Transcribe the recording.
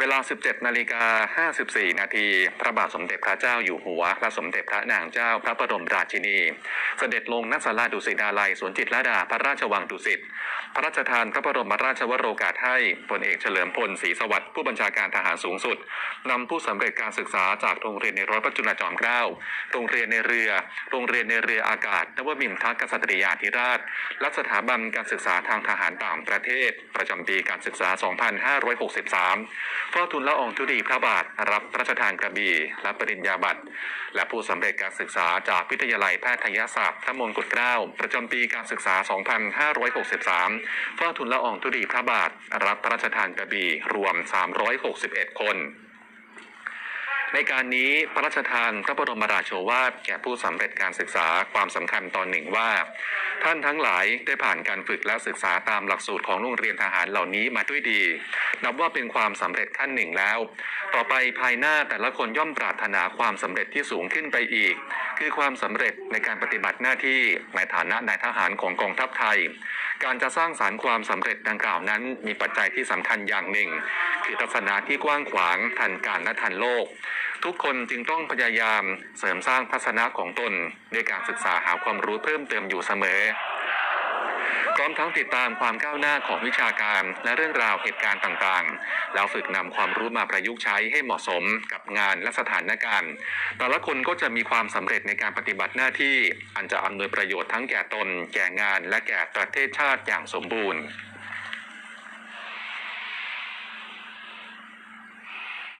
เวลา 17 นาฬิกา 54 นาที พระบาทสมเด็จพระเจ้าอยู่หัว พระสมเด็จพระนางเจ้าพระบรมราชินี เสด็จลงณศาลาดุสิตาลัยสวนจิตรลดาพระราชวังดุสิต พระราชทานพระบรมราชวโรกาสให้พลเอกเฉลิมพลศรีสวัสดิ์ผู้บัญชาการทหารสูงสุด นำผู้สำเร็จการศึกษาจากโรงเรียนในร้อยพระจุลจอมเกล้า โรงเรียนในเรือ โรงเรียนในเรืออากาศนวมินทรกษัตริยาธิราช และสถาบันการศึกษาทางทหารต่างประเทศ ประจำปีการศึกษา 2563เฝ้าทูลละอองธุลีพระบาท รับพระราชทานกระบี่และปริญญาบัตร และผู้สำเร็จการศึกษาจากวิทยาลัยแพทยศาสตร์พระมงกุฎเกล้าประจำปีการศึกษา 2563 เฝ้าทูลละอองธุลีพระบาท รับพระราชทานกระบี่รวม 361 คน ในการนี้พระราชทานพระบรมราโชวาทแก่ผู้สำเร็จการศึกษาความสำคัญตอนหนึ่งว่า ท่านทั้งหลายได้ผ่านการฝึกและศึกษาตามหลักสูตรของโรงเรียนทหารเหล่านี้มาด้วยดี นับว่าเป็นความสำเร็จขั้นหนึ่งแล้ว ต่อไปภายหน้าแต่ละคนย่อมปรารถนาความสำเร็จที่สูงขึ้นไปอีก คือความสำเร็จในการปฏิบัติหน้าที่ในฐานะนายทหารของกองทัพไทย การจะสร้างสารรค์ความสำเร็จดังกล่าวนั้น มีปัจจัยที่สำคัญอย่างหนึ่ง คือทัศนะที่กว้างขวางทันการและทันโลก ทุกคนจึงต้องพยายามเสริมสร้างทัศนะของตนด้วยการศึกษาหาความรู้เพิ่มเติมอยู่เสมอ พร้อมทั้งติดตามความก้าวหน้าของวิชาการ และเรื่องราวเหตุการณ์ต่างๆ แล้วฝึกนำความรู้มาประยุกต์ใช้ให้เหมาะสมกับงานและสถานการณ์ แต่ละคนก็จะมีความสำเร็จในการปฏิบัติหน้าที่ อันจะอำนวยประโยชน์ทั้งแก่ตน แก่งาน และแก่ประเทศชาติอย่างสมบูรณ์